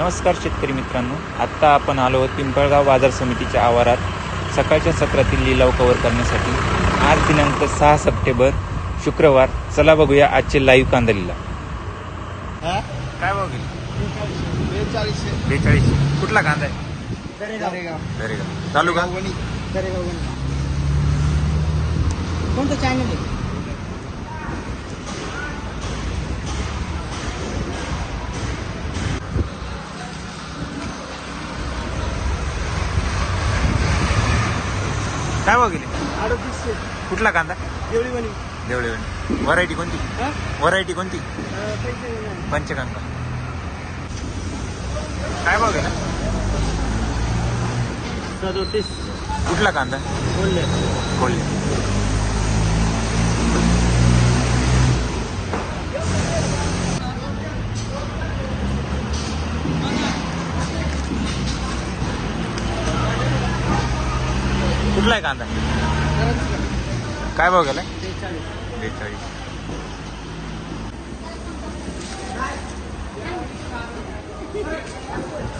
नमस्कार शेतकरी मित्रांनो. आत्ता आपण आलो आहोत पिंपळगाव बाजार समितीच्या आवारात. सकाळच्या सत्रातील लिलाव कव्हर करण्यासाठी. आज दिनांक सहा सप्टेंबर शुक्रवार. चला बघूया आजचे लाईव्ह कांदा लिलाव काय बघेल बेचाळीसशे. बेचाळीस कुठला कांदा आहे? दरेगाव. चालू का? कोणतं चॅनल आहे? काय बघेल अडतीसशे कुठला कांदा? देवळी वणी देवळे व्हरायटी कोणती? हा? व्हरायटी कोणती. पंचगंगा. काय बघेल सदोतीस. कुठला कांदा? बोलले कोल्हे. कुठला आहे कांदा? काय भाव गेलाय? बेचाळीस.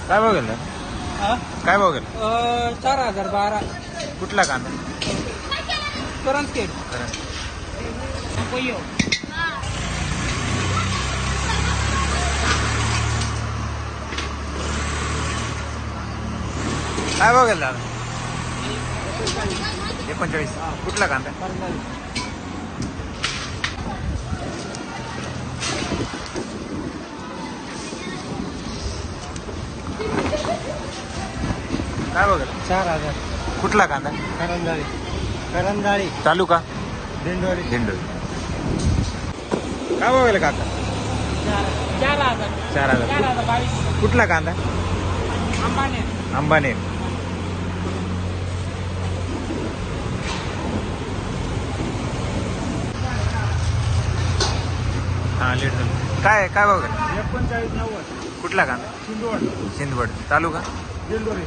काय भाव गेला काय भाव गेला चार हजार बारा. कुठला कांदा? करंट केट. काय भाव गेला एकोणचाळीस. कुठला कांदा? काय गेला चार हजार. कुठला कांदा? करंदाळी. करंदाळी. चालू का दिंडोरी. झेंडू काय गेला काका? चार हजार. चार हजार. हजार बावीस. कुठला कांदा? अंबाने. अंबानेर लेट झालं. काय काय भाव गेला? एकोणचाळीस नव्वद. कुठला कांदा सिंधवड सिंदवड चालू का दिंडोरी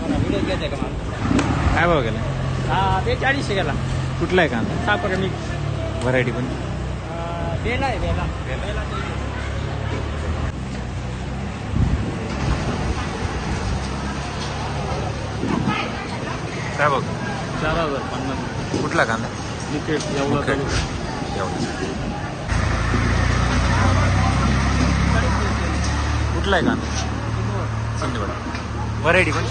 व्हिडिओ घ्यायचा का मला? काय भाव गेला? हा बेचाळीसशे गेला. कुठला आहे कांदा? साखर मिक्स. व्हरायटी पण? बेला आहे बेला. काय भाव? चार हजार पन्नास. कुठला कांदा. एवढा कुठला आहे कांदा व्हरायटी पण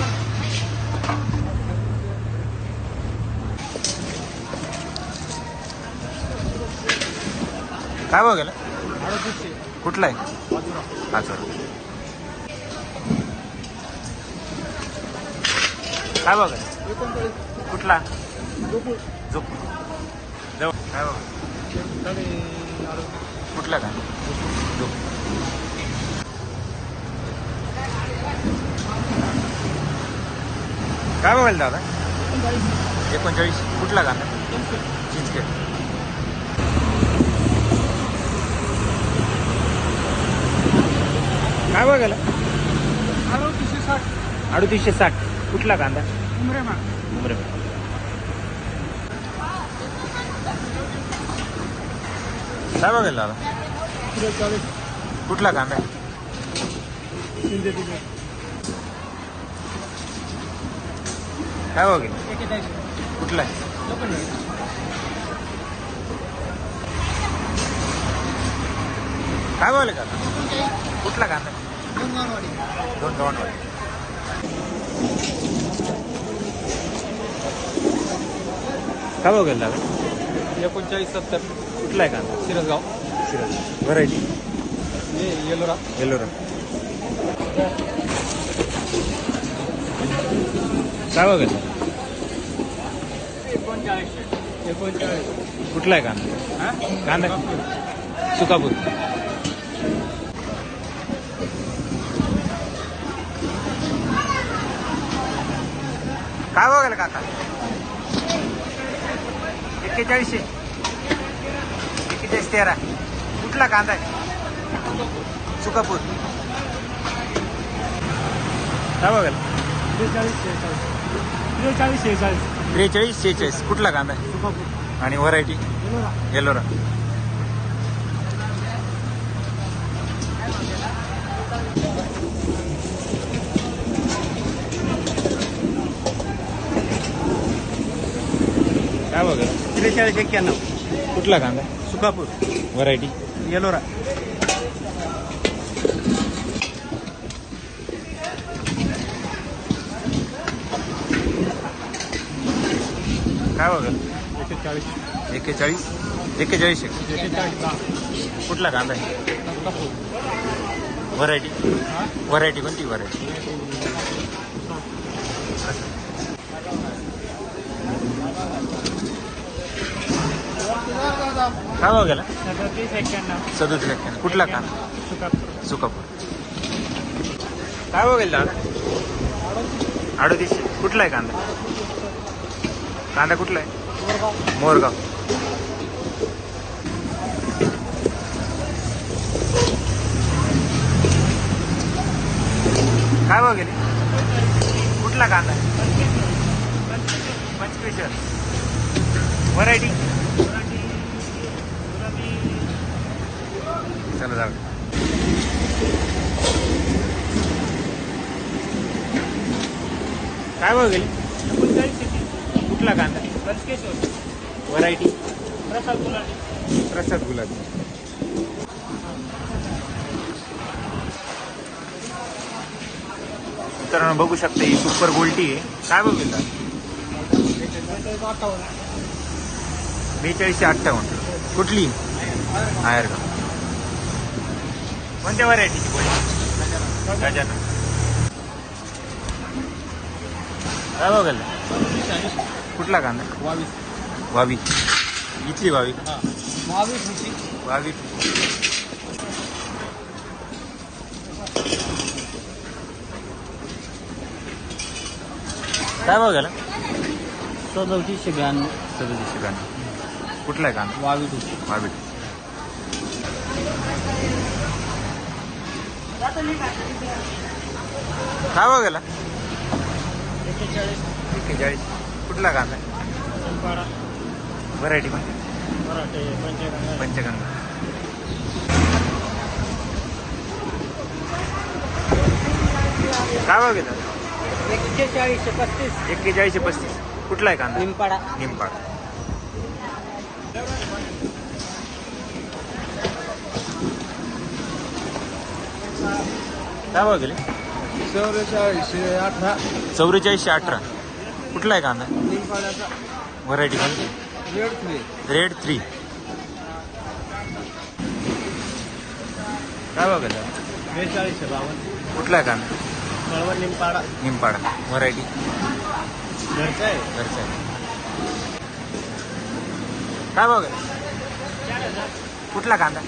काय भाव गेला? अडतीसशे कुठला आहे? अच्छा काय बघ कुठला? झोप. जवळ काय अडतीस कुठला का? झोप. काय बघायला दादा? एकोणचाळीस. कुठला कांदा चिंचखेड काय बघायला अडतीसशे साठ. अडतीसशे साठ. कुठला कांदा? उमरेमा उमरे काय बघायला दादा त्रेचाळीस कुठला कांदा? सिंथेटिक काय बघेल एकेचाळीस कुठला? आहे काय बघायला का कुठला कांदा? दोन दोन काय बघेल दादा. एकोणचाळीस सत्तर. कुठला आहे कांदा? शिरसगाव. शिरज व्हरायटी हे येलोरा. येलोरा. काय एकोणचाळीस. कुठला आहे कांदा? हा? कांदा? सुकापूर. काय बघायला काका? एक्केचाळीसशे. अठ्ठावीस आहे कुठला कांदा आहे? सुकापूर. त्रेचाळीस शेहेचाळीस त्रेचाळीस कुठला कांदा आहे? आणि व्हरायटी? येलोरा. काय बघा त्रेचाळीस एक्क्याण्णव. कुठला कांदा? सुकापूर. व्हरायटी येलोरा. काय बघा? एकेचाळीस. आहे. एकेचाळीस दहा कुठला कांदा आहे? व्हरायटी व्हरायटी कोणती व्हरायटी काय भाव गेला? सदतीस एक्क्याण्णव. सदोतीस एक्क्याण्णव. कुठला कांदा सुकापूर. सुकापूर. काय भाव गेला? अडोतीसशे. कुठला आहे कांदा? कांदा कुठला आहे? मोरगाव. काय भाव गेले? कुठला कांदा? आहे पंचवीस. व्हरायटी जाऊ काय भाव गेले? एकोणचाळीस कुठला कांदा? व्हरायटी प्रसाद गुलाटी प्रसाद गुलाबी. बघू शकता ही सुपर गोल्टी आहे. काय गेला? बेचाळीसशे अठ्ठावन्न. कुठली? आयर का कोणत्या व्हरायटीची गोल्टी गजानन. काय भाव गेला? कुठला कांदा? बावीस वावी. इथली वावी. हा. होती वावी. काय भाव गेला? सदतीसशे ब्याण्णव. सदतीसशे ब्याण्णव. कुठला आहे कांदा? होती वावी. काय भाव गेला एक्केचाळीस कुठला कांदा व्हरायटी मराठे पंचगंगा. काय भाव गेला एक्केचाळीसशे पस्तीस. एक्केचाळीसशे पस्तीस. कुठला आहे कांदा निमपाडा. निमपाड. काय भाव गेले चौवेचाळीसशे अठरा. चौवेचाळीसशे अठरा कुठला आहे कांदा? निमपाड्याचा व्हरायटी कोणती? रेड थ्री रेड थ्री काय भाव गेला बेचाळीसशे बावन्न कुठला आहे कांदा? कळवण निमपाडा निमपाडा व्हरायटी घरचा आहे. घरचा आहे काय भाव गेला कुठला कांदा?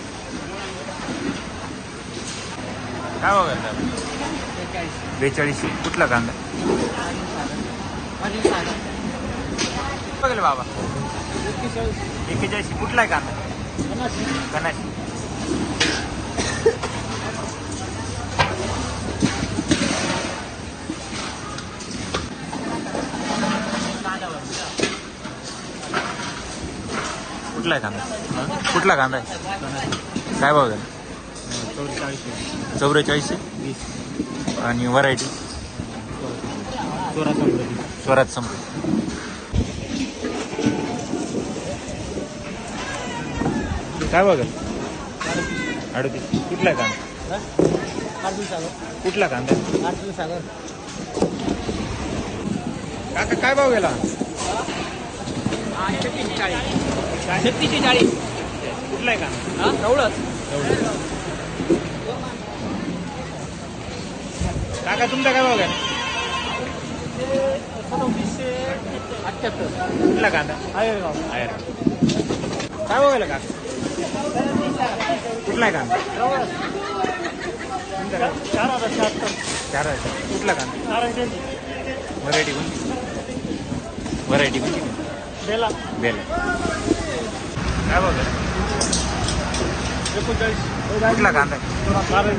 काय भाव गेला बेचाळीसशे. कुठला कांदा? बघेल बाबा. एक्केचाळीस एक्केचाळीसशे कुठला आहे कांदा? कनाशी कुठला आहे कांदा? कुठला कांदा आहे? काय भाव झाला चौवेचाळीसशे चौवेचाळीसशे वीस. आणि व्हरायटी? चोरा समृद्धी स्वराज समृद्धी काय बघेल अडतीस कुठला आहे कांदा कुठला कांदा? काका काय भाव गेला? छत्तीसशे चाळीस. छत्तीसशे चाळीस. कुठला आहे कांदा? हा? काका तुमचा काय भाव गेला अठ्ठ्याहत्तर कुठला कांदा आहे काय बघायला गेला काका? कुठला आहे कांदा तुमचा काय चार हजार शहात्तर चार हजार. कुठला कांदा नारायण व्हरायटी कोणती? व्हरायटी कोणती? बेला. बेल काय भाव एकोणचाळीस. कुठला कांदा नारायण